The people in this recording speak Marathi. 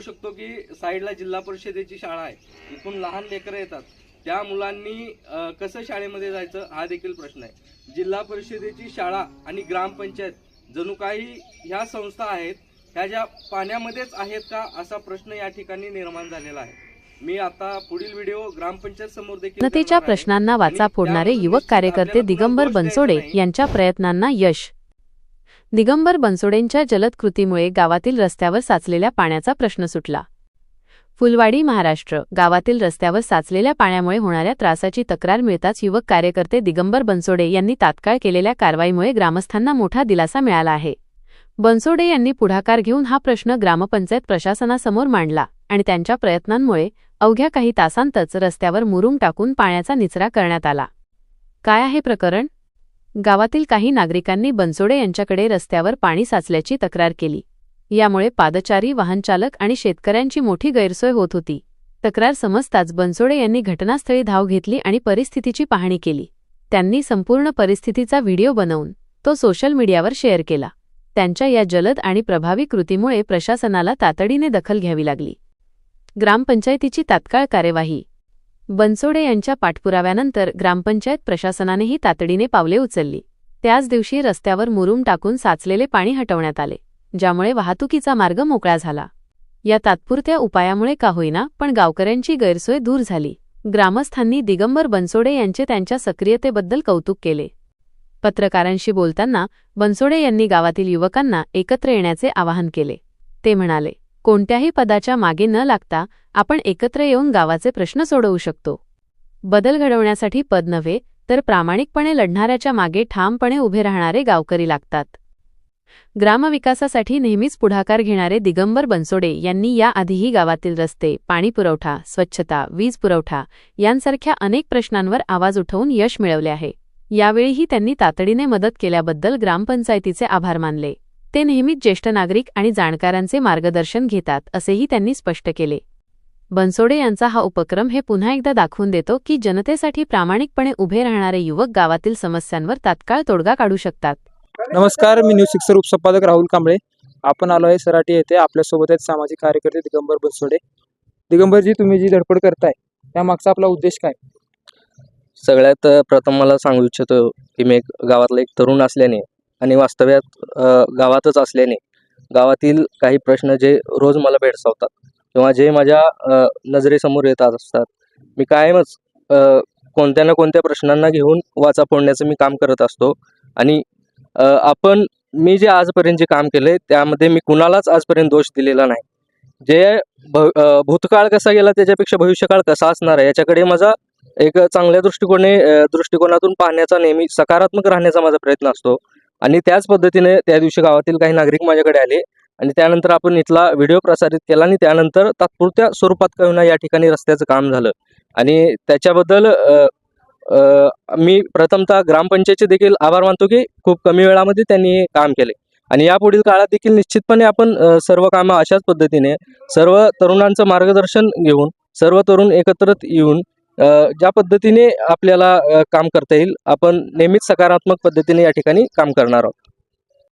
साईडला जिल्हा परिषदेची शाळा आहे. इथून लहान लेकरं येतात. त्या मुलांनी कसं शाळेमध्ये जायचं हा देखील प्रश्न आहे. जिल्हा परिषदेची शाळा आणि ग्रामपंचायत जणू काही ह्या संस्था आहेत ह्या ज्या पाण्यामध्येच आहेत का असा प्रश्न या ठिकाणी निर्माण झालेला आहे. मी आता पुढील व्हिडिओ ग्रामपंचायत समोर देखील जनतेच्या. प्रश्नांना वाचा फोडणारे युवक कार्यकर्ते दिगंबर बनसोडे. यांच्या प्रयत्नांना यश. दिगंबर बनसोडेंच्या जलद कृतीमुळे गावातील रस्त्यावर साचलेल्या पाण्याचा प्रश्न सुटला. फुलवाडी महाराष्ट्र गावातील रस्त्यावर साचलेल्या पाण्यामुळे होणाऱ्या त्रासाची तक्रार मिळताच युवक कार्यकर्ते दिगंबर बनसोडे यांनी तात्काळ केलेल्या कारवाईमुळे ग्रामस्थांना मोठा दिलासा मिळाला आहे. बनसोडे यांनी पुढाकार घेऊन हा प्रश्न ग्रामपंचायत प्रशासनासमोर मांडला आणि त्यांच्या प्रयत्नांमुळे अवघ्या काही तासांतच रस्त्यावर मुरुम टाकून पाण्याचा निचरा करण्यात आला. काय आहे प्रकरण? गावातील काही नागरिकांनी बनसोडे यांच्याकडे रस्त्यावर पाणी साचल्याची तक्रार केली. यामुळे पादचारी वाहनचालक आणि शेतकऱ्यांची मोठी गैरसोय होत होती. तक्रार समजताच बनसोडे यांनी घटनास्थळी धाव घेतली आणि परिस्थितीची पाहणी केली. त्यांनी संपूर्ण परिस्थितीचा व्हिडिओ बनवून तो सोशल मीडियावर शेअर केला. त्यांच्या या जलद आणि प्रभावी कृतीमुळे प्रशासनाला तातडीने दखल घ्यावी लागली. ग्रामपंचायतीची तात्काळ कार्यवाही बनसोडे यांच्या पाठपुराव्यानंतर ग्रामपंचायत प्रशासनानेही तातडीने पावले उचलली. त्याच दिवशी रस्त्यावर मुरुम टाकून साचलेले पाणी हटवण्यात आले ज्यामुळे वाहतुकीचा मार्ग मोकळा झाला. या तात्पुरत्या उपायामुळे का होईना पण गावकऱ्यांची गैरसोय दूर झाली. ग्रामस्थांनी दिगंबर बनसोडे यांचे त्यांच्या सक्रियतेबद्दल कौतुक केले. पत्रकारांशी बोलताना बनसोडे यांनी गावातील युवकांना एकत्र येण्याचे आवाहन केले. ते म्हणाले कोणत्याही पदाच्या मागे न लागता आपण एकत्र येऊन गावाचे प्रश्न सोडवू शकतो. बदल घडवण्यासाठी पद नव्हे तर प्रामाणिकपणे लढणाऱ्याच्या मागे ठामपणे उभे राहणारे गावकरी लागतात. ग्रामविकासासाठी नेहमीच पुढाकार घेणारे दिगंबर बनसोडे यांनी याआधीही गावातील रस्ते पाणीपुरवठा स्वच्छता वीज पुरवठा यांसारख्या अनेक प्रश्नांवर आवाज उठवून यश मिळवले आहे. यावेळीही त्यांनी तातडीने मदत केल्याबद्दल ग्रामपंचायतीचे आभार मानले. ते नेहमीच ज्येष्ठ नागरिक आणि जाणकारांचे मार्गदर्शन घेतात असेही त्यांनी स्पष्ट केले. बनसोडे यांचा हा उपक्रम हे पुन्हा एकदा दाखवून देतो की जनतेसाठी प्रामाणिकपणे उभे राहणारे युवक गावातील समस्यांवर तात्काळ तोडगा काढू शकतात. नमस्कार मी न्यूज सिक्सर उपसंपादक राहुल कांबळे. आपण आलो आहे सराटी येथे आपल्यासोबत आहेत सामाजिक कार्यकर्ते दिगंबर बनसोडे. दिगंबरजी तुम्ही जी धडपड करताय त्यामागचा आपला उद्देश काय? सगळ्यात प्रथम मला सांगू इच्छितो की मी एक गावातला एक तरुण असल्याने आणि वास्तव्यात गावातच असल्याने गावातील काही प्रश्न जे रोज मला भेडसावतात किंवा जे माझ्या नजरेसमोर येतात असतात मी कायमच कोणत्या ना कोणत्या प्रश्नांना घेऊन वाचा फोडण्याचं मी काम करत असतो. आणि आपण मी जे आजपर्यंत जे काम केलं आहे त्यामध्ये मी कुणालाच आजपर्यंत दोष दिलेला नाही. जे भव भूतकाळ कसा गेला त्याच्यापेक्षा भविष्यकाळ कसा असणार आहे याच्याकडे माझा एक चांगल्या दृष्टिकोने दृष्टिकोनातून पाहण्याचा नेहमी सकारात्मक राहण्याचा माझा प्रयत्न असतो. आणि त्याच पद्धतीने त्या दिवशी गावातील काही नागरिक माझ्याकडे आले आणि त्यानंतर आपण इथला व्हिडिओ प्रसारित केला आणि त्यानंतर तात्पुरत्या स्वरूपात का या ठिकाणी रस्त्याचं काम झालं. आणि त्याच्याबद्दल मी प्रथमतः ग्रामपंचायतचे देखील आभार मानतो की खूप कमी वेळामध्ये त्यांनी काम केले. आणि यापुढील काळात देखील निश्चितपणे आपण सर्व कामं अशाच पद्धतीने सर्व तरुणांचं मार्गदर्शन घेऊन सर्व तरुण एकत्रित येऊन ज्या पद्धतीने आपल्याला काम करता येईल आपण नेहमीच सकारात्मक पद्धतीने या ठिकाणी काम करणार आहोत.